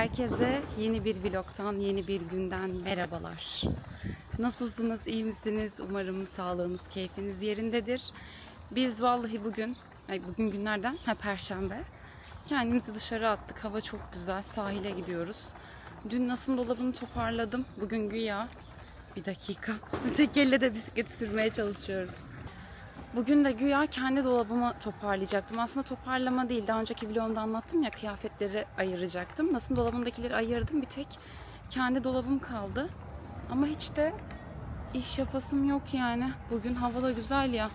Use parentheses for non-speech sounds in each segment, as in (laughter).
Herkese yeni bir vlogtan, yeni bir günden merhabalar. Nasılsınız, iyi misiniz? Umarım sağlığınız, keyfiniz yerindedir. Biz vallahi bugün, bugün günlerden, ha perşembe. Kendimizi dışarı attık. Hava çok güzel. Sahile gidiyoruz. Dün nasıl dolabını toparladım. Bugün güya bir dakika. (laughs) Tek elle de bisiklet sürmeye çalışıyorum. Bugün de güya kendi dolabımı toparlayacaktım. Aslında toparlama değil. Daha önceki vlogumda anlattım ya kıyafetleri ayıracaktım. Nasıl dolabımdakileri ayırdım. Bir tek kendi dolabım kaldı. Ama hiç de iş yapasım yok yani. Bugün hava da güzel ya.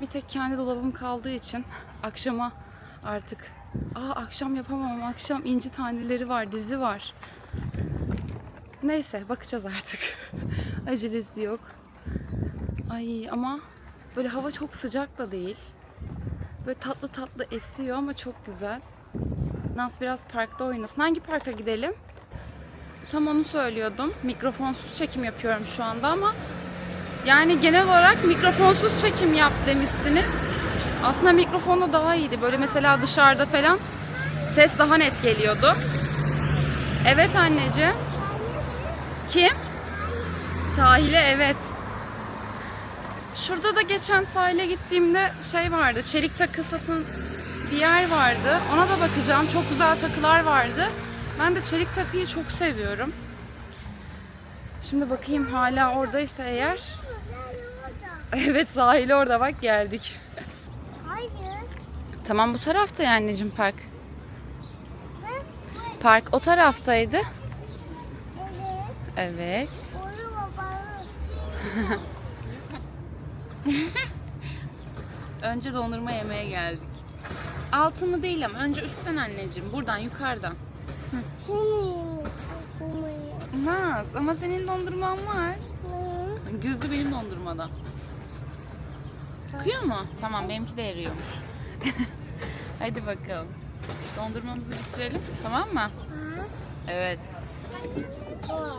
Bir tek kendi dolabım kaldığı için akşama artık Aa akşam yapamam. Akşam inci taneleri var, dizi var. Neyse bakacağız artık. (laughs) Acelesi yok. Ay ama böyle hava çok sıcak da değil. Böyle tatlı tatlı esiyor ama çok güzel. Nas biraz parkta oynasın. Hangi parka gidelim? Tam onu söylüyordum. Mikrofonsuz çekim yapıyorum şu anda ama yani genel olarak mikrofonsuz çekim yap demişsiniz. Aslında mikrofonla daha iyiydi. Böyle mesela dışarıda falan ses daha net geliyordu. Evet anneciğim. Kim? Sahile evet. Şurada da geçen sahile gittiğimde şey vardı. Çelik takı satın bir yer vardı. Ona da bakacağım. Çok güzel takılar vardı. Ben de çelik takıyı çok seviyorum. Şimdi bakayım hala oradaysa eğer. (laughs) Evet sahile orada bak geldik. Hayır. Tamam bu tarafta ya anneciğim park. Park o taraftaydı. Evet. Evet. (laughs) (laughs) Önce dondurma yemeye geldik. Altını değil ama önce üstten anneciğim. Buradan yukarıdan. Naz ama senin dondurman var. Gözü benim dondurmada. Kıyor mu? Tamam benimki de eriyormuş. (laughs) Hadi bakalım. Dondurmamızı bitirelim tamam mı? Evet.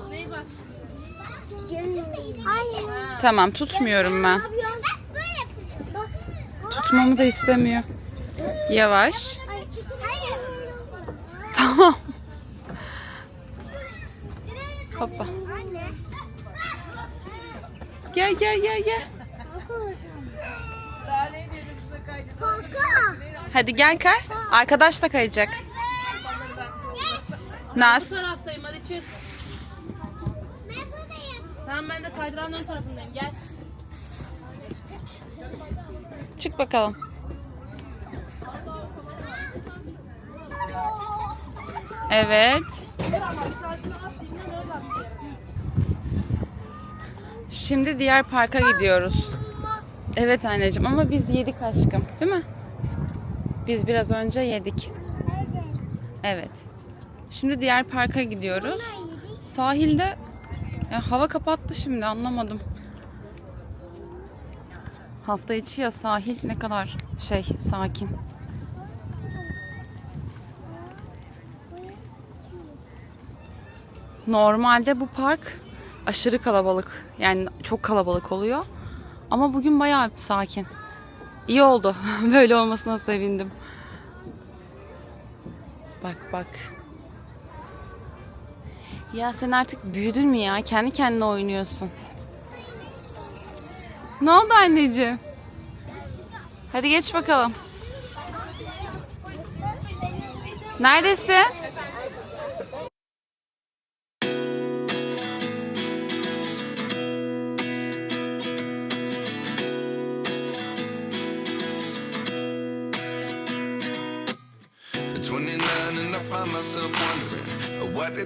Neye bak? Tamam tutmuyorum ben. Tutmamı da istemiyor. Yavaş. Tamam. Hoppa. Gel gel gel gel. Hadi gel kay. Arkadaş da kayacak. Naz. Bu taraftayım hadi. Tamam ben de kaydıranın ön tarafındayım gel. Çık bakalım. Evet. Şimdi diğer parka gidiyoruz. Evet anneciğim ama biz yedik aşkım değil mi? Biz biraz önce yedik. Evet. Şimdi diğer parka gidiyoruz. Sahilde ya hava kapattı şimdi anlamadım. Hafta içi ya sahil ne kadar şey sakin. Normalde bu park aşırı kalabalık. Yani çok kalabalık oluyor. Ama bugün bayağı sakin. İyi oldu. (laughs) Böyle olmasına sevindim. Bak bak. Ya sen artık büyüdün mü ya? Kendi kendine oynuyorsun. Ne oldu anneciğim? Hadi geç bakalım. Neredesin?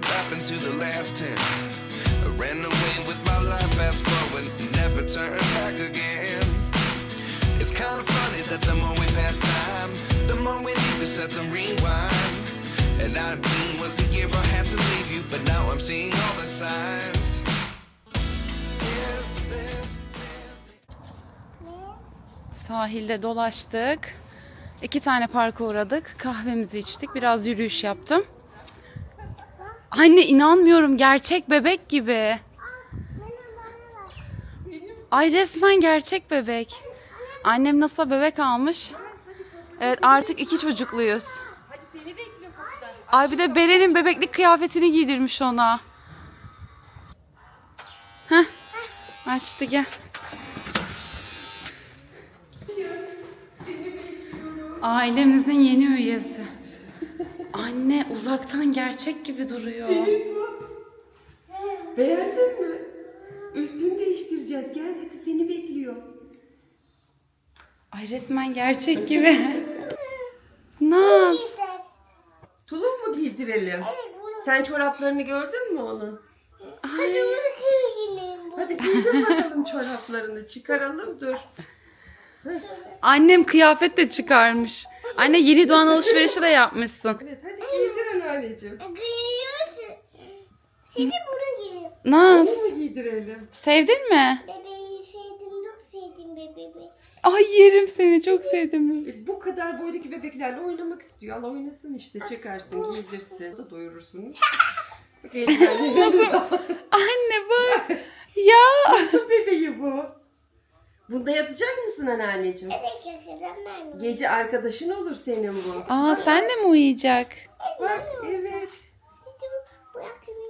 Did happen to the last 10. I ran away with my life, fast forward, never turn back again. It's kind of funny that the more we pass time, the more we need to set them rewind. And 19 was the year I had to leave you, but now I'm seeing all the signs. Sahilde dolaştık. İki tane parka uğradık. Kahvemizi içtik. Biraz yürüyüş yaptım. Anne inanmıyorum. Gerçek bebek gibi. Ay resmen gerçek bebek. Annem nasıl bebek almış? Evet artık iki çocukluyuz. Ay bir de Beren'in bebeklik kıyafetini giydirmiş ona. Heh. Açtı gel. Ailemizin yeni üyesi. Anne uzaktan gerçek gibi duruyor. Beğendin mi? Üstünü değiştireceğiz. Gel hadi seni bekliyor. Ay resmen gerçek gibi. (laughs) Naz. Tulum mu giydirelim? Sen çoraplarını gördün mü onun? Ay. Hadi giydir bakalım çoraplarını. Çıkaralım dur. Annem kıyafet de çıkarmış. Anne yeni doğan alışverişi de yapmışsın. Evet hadi giydirin anneciğim. Gülüyorsun. Şimdi bunu giyin. Naz. Bunu giydirelim. Sevdin mi? Bebeği sevdim, çok sevdim bebeği. Ay yerim seni çok sevdim. E, bu kadar boydaki bebeklerle oynamak istiyor. Al oynasın işte çıkarsın giydirsin. Da doyurursunuz. Bak eldivenleriniz var. Anne bak. Ya. Nasıl bebeği bu? Bunda yatacak mısın anneanneciğim? Evet yakacağım ben. Gece arkadaşın olur senin bu. Aa sen de mi uyuyacak? Bak evet.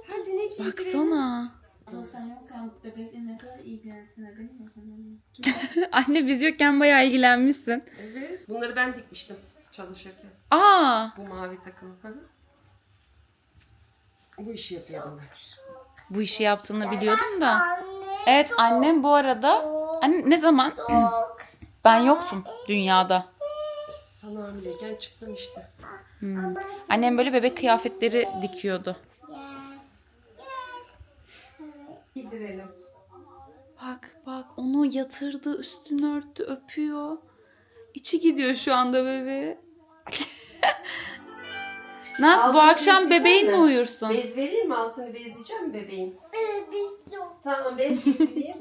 Hadi ne giydirelim? Baksana. Sen yokken bebekle ne kadar ilgilensin benim yakınlarım. (laughs) Anne biz yokken bayağı ilgilenmişsin. Evet. Bunları ben dikmiştim çalışırken. Aa. Bu mavi takım. Hı hı. Bu işi yapıyordum ben. Bu işi yaptığını biliyordum da. Evet annem bu arada. Anne ne zaman? Ben yoktum dünyada. Sana hamileyken çıktım işte. Hmm. Annem böyle bebek kıyafetleri dikiyordu. Gel. Giydirelim. Bak bak onu yatırdı üstünü örttü öpüyor. İçi gidiyor şu anda bebeğe. (laughs) Naz bu Altını akşam bebeğin mi misin? uyursun? Bez vereyim mi? Altını bezleyeceğim mi bebeğin? Evet biz yok. Tamam bez getireyim.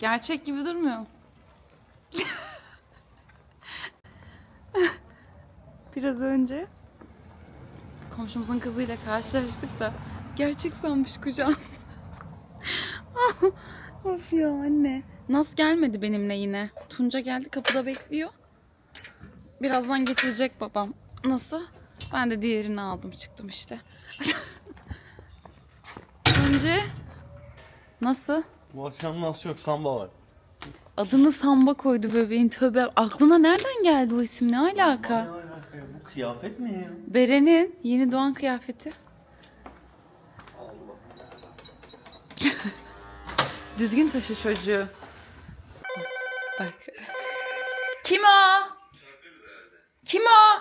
Gerçek gibi durmuyor mu? Biraz önce komşumuzun kızıyla karşılaştık da gerçek sanmış kucağım. of ya anne. Nas gelmedi benimle yine. Tunca geldi kapıda bekliyor. Birazdan getirecek babam. Nasıl? Ben de diğerini aldım çıktım işte. (laughs) Önce nasıl? Bu akşam nasıl yok samba var. Adını Samba koydu bebeğin tövbe. Aklına nereden geldi o isim? Ne alaka? Ne alaka ya? Bu kıyafet ne ya? Beren'in yeni doğan kıyafeti. (laughs) Düzgün taşı çocuğu. Bak. Kim o? Kim o?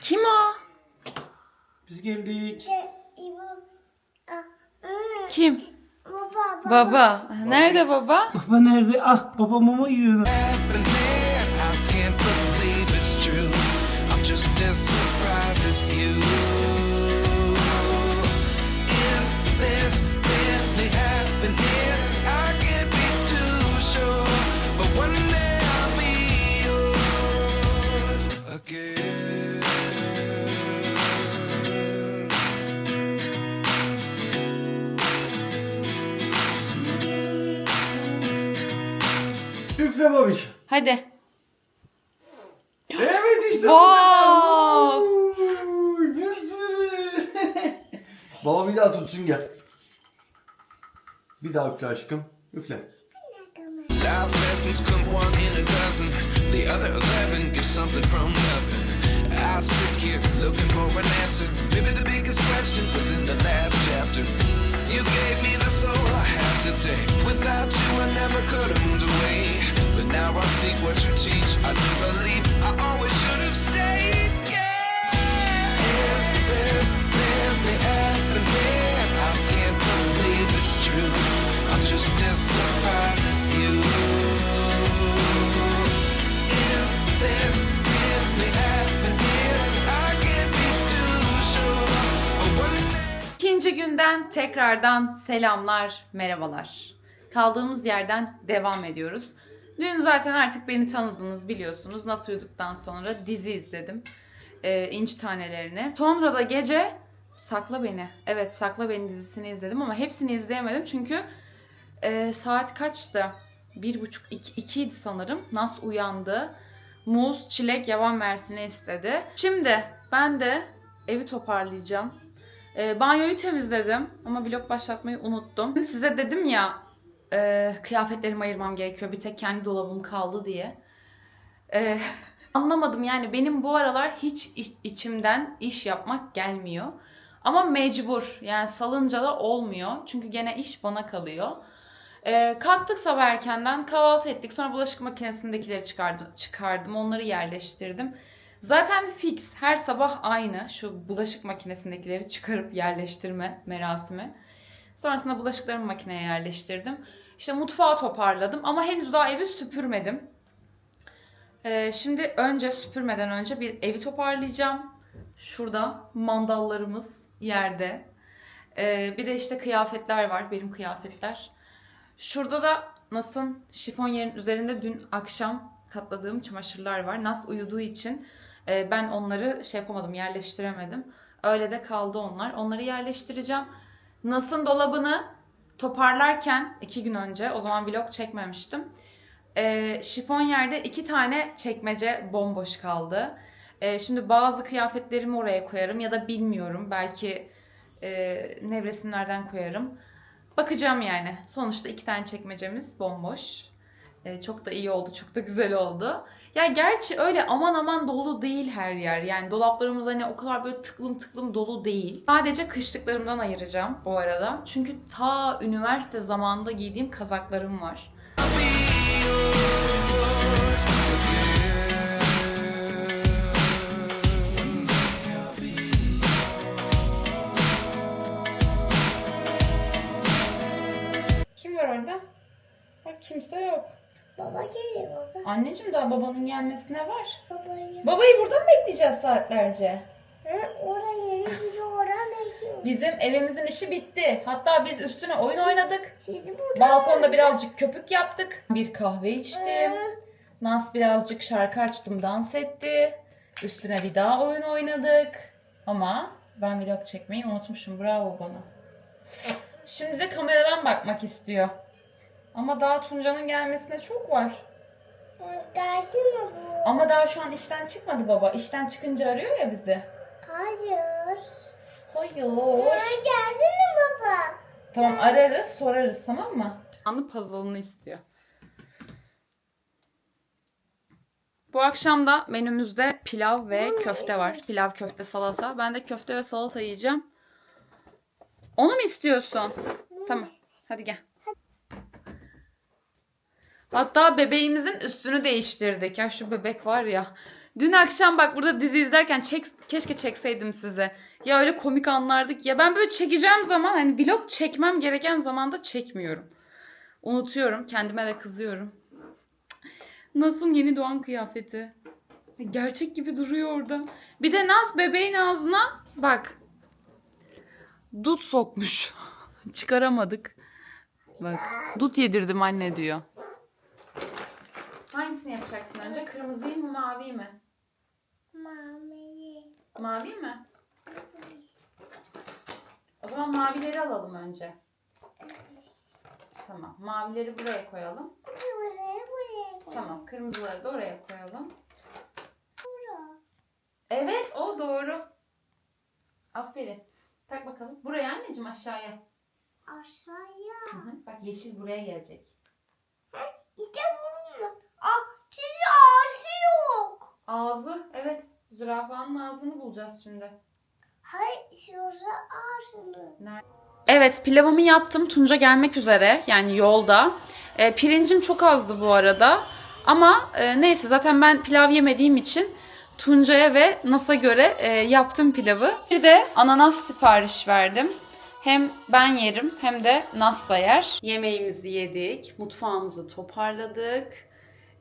Kim o? Biz geldik. Kim? Baba baba. Baba. Nerede baba? Baba nerede? Ah baba mama yiyor. happened here. I can't believe it's true. I'm just as surprised as you. Babiş. Hadi. Evet işte. Wow. Oy, bir sürü. Baba bir daha tutsun gel. Bir daha üfle aşkım. Üfle. Life lessons come one in a dozen. The other eleven get something from nothing. I sit here looking for an answer. Maybe the biggest question was in the last see what you teach. I do believe I always should have stayed. Yeah. Is this really happening? I can't believe it's true. I'm just as surprised as you. Is this really happening? I can't be too sure. İkinci günden tekrardan selamlar, merhabalar. Kaldığımız yerden devam ediyoruz. Dün zaten artık beni tanıdınız biliyorsunuz. Nasıl uyuduktan sonra dizi izledim. Ee, inç tanelerini. Sonra da gece Sakla Beni. Evet Sakla Beni dizisini izledim ama hepsini izleyemedim çünkü e, saat kaçtı? Bir buçuk, iki, ikiydi sanırım. Nas uyandı. muz, çilek, yaban mersini istedi. Şimdi ben de evi toparlayacağım. Ee, banyoyu temizledim ama vlog başlatmayı unuttum. Size dedim ya e, kıyafetlerimi ayırmam gerekiyor. Bir tek kendi dolabım kaldı diye. Ee, (laughs) anlamadım yani benim bu aralar hiç iç- içimden iş yapmak gelmiyor. Ama mecbur yani salınca da olmuyor. Çünkü gene iş bana kalıyor. Ee, kalktık sabah erkenden kahvaltı ettik. Sonra bulaşık makinesindekileri çıkardım, çıkardım onları yerleştirdim. Zaten fix her sabah aynı şu bulaşık makinesindekileri çıkarıp yerleştirme merasimi. Sonrasında bulaşıklarımı makineye yerleştirdim. İşte mutfağı toparladım ama henüz daha evi süpürmedim. Ee, şimdi önce süpürmeden önce bir evi toparlayacağım. Şurada mandallarımız yerde. Ee, bir de işte kıyafetler var benim kıyafetler. Şurada da Nas'ın şifon yerin üzerinde dün akşam katladığım çamaşırlar var. Nas uyuduğu için e, ben onları şey yapamadım, yerleştiremedim. Öyle de kaldı onlar. Onları yerleştireceğim. Nas'ın dolabını toparlarken iki gün önce, o zaman vlog çekmemiştim. E, şifon yerde iki tane çekmece bomboş kaldı. E, şimdi bazı kıyafetlerimi oraya koyarım ya da bilmiyorum. Belki e, nevresimlerden koyarım. Bakacağım yani. Sonuçta iki tane çekmecemiz bomboş. Ee, çok da iyi oldu, çok da güzel oldu. Ya gerçi öyle aman aman dolu değil her yer. Yani dolaplarımız hani o kadar böyle tıklım tıklım dolu değil. Sadece kışlıklarımdan ayıracağım bu arada. Çünkü ta üniversite zamanında giydiğim kazaklarım var. Kim var orada? Bak kimse yok. Baba geliyor baba. Anneciğim daha babanın gelmesine var. Babayı. Babayı burada mı bekleyeceğiz saatlerce? Ha, oraya yeni bir oraya bekliyor. Bizim evimizin işi bitti. Hatta biz üstüne oyun oynadık. Sizi burada. Balkonda birazcık köpük yaptık. Bir kahve içtim. Nas birazcık şarkı açtım, dans etti. Üstüne bir daha oyun oynadık. Ama ben vlog çekmeyi unutmuşum. Bravo bana. Şimdi de kameradan bakmak istiyor. Ama daha Tunca'nın gelmesine çok var. Gelsin mi bu? Ama daha şu an işten çıkmadı baba. İşten çıkınca arıyor ya bizi. Hayır. Hayır. Ha, gelsin mi baba? Tamam ararız sorarız tamam mı? Anı puzzle'ını istiyor. Bu akşam da menümüzde pilav ve köfte var. Pilav, köfte, salata. Ben de köfte ve salata yiyeceğim. Onu mu istiyorsun? Tamam. Hadi gel. Hatta bebeğimizin üstünü değiştirdik. Ya şu bebek var ya. Dün akşam bak burada dizi izlerken çek, keşke çekseydim size. Ya öyle komik anlardık ya. Ben böyle çekeceğim zaman hani vlog çekmem gereken zamanda çekmiyorum. Unutuyorum. Kendime de kızıyorum. Nasıl yeni doğan kıyafeti. Gerçek gibi duruyor orada. Bir de Naz bebeğin ağzına bak. Dut sokmuş. (laughs) Çıkaramadık. Bak. Dut yedirdim anne diyor. Hangisini yapacaksın önce? Kırmızıyı mı mavi mi? Mami. Mavi mi? O zaman mavileri alalım önce. Tamam. Mavileri buraya koyalım. Buraya buraya koy. Tamam. Kırmızıları da oraya koyalım. Bura. Evet o doğru. Aferin. Tak bakalım. Buraya anneciğim aşağıya. Aşağıya. Hı hı. Bak yeşil buraya gelecek. İşte bunu mu? Ah size ağzı yok. Ağzı evet. Zürafanın ağzını bulacağız şimdi. Hayır şurada ağzını. Evet pilavımı yaptım. Tunca gelmek üzere. Yani yolda. E, pirincim çok azdı bu arada. Ama e, neyse zaten ben pilav yemediğim için Tunca'ya ve Nas'a göre e, yaptım pilavı. Bir de ananas sipariş verdim. Hem ben yerim hem de Nas da yer. Yemeğimizi yedik. Mutfağımızı toparladık.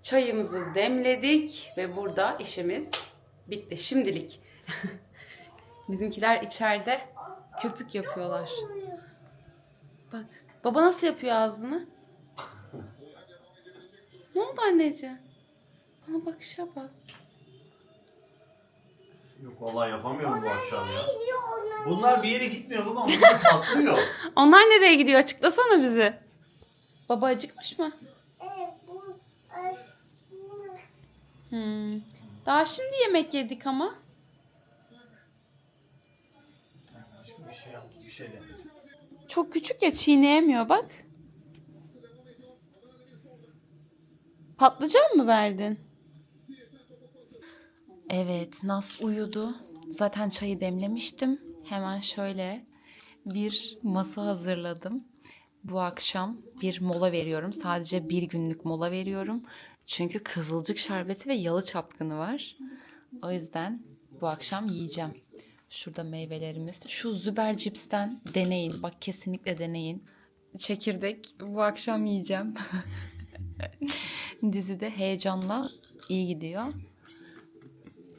Çayımızı demledik. Ve burada işimiz bitti. Şimdilik. (laughs) Bizimkiler içeride köpük yapıyorlar. Bak. Baba nasıl yapıyor ağzını? Ne oldu anneciğim? Bana bakışa bak. Yok vallahi yapamıyorum bu akşam ya. Bunlar bir yere gitmiyor baba. Bunlar patlıyor. (laughs) Onlar nereye gidiyor? Açıklasana bizi. Baba acıkmış mı? Evet bu aslında. Hmm. Daha şimdi yemek yedik ama. Çok küçük ya çiğneyemiyor bak. Patlıcan mı verdin? Evet, Nas uyudu. Zaten çayı demlemiştim. Hemen şöyle bir masa hazırladım. Bu akşam bir mola veriyorum. Sadece bir günlük mola veriyorum. Çünkü kızılcık şerbeti ve yalı çapkını var. O yüzden bu akşam yiyeceğim. Şurada meyvelerimiz. Şu Züber Cips'ten deneyin. Bak kesinlikle deneyin. Çekirdek bu akşam yiyeceğim. (laughs) Dizide heyecanla iyi gidiyor.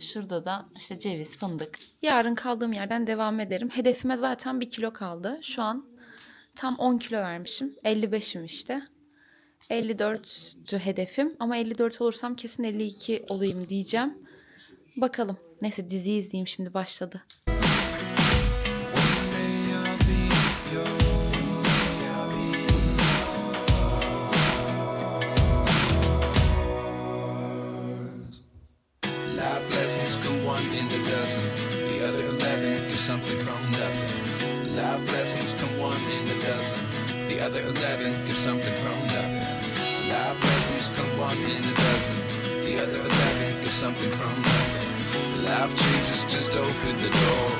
Şurada da işte ceviz, fındık. Yarın kaldığım yerden devam ederim. Hedefime zaten bir kilo kaldı. Şu an tam 10 kilo vermişim. 55'im işte. 54'tü hedefim ama 54 olursam kesin 52 olayım diyeceğim. Bakalım. Neyse diziyi izleyeyim şimdi başladı. Something from nothing. Life lessons come one in a dozen. The other eleven get something from nothing. Life lessons come one in a dozen. The other eleven get something from nothing. Life changes just open the door.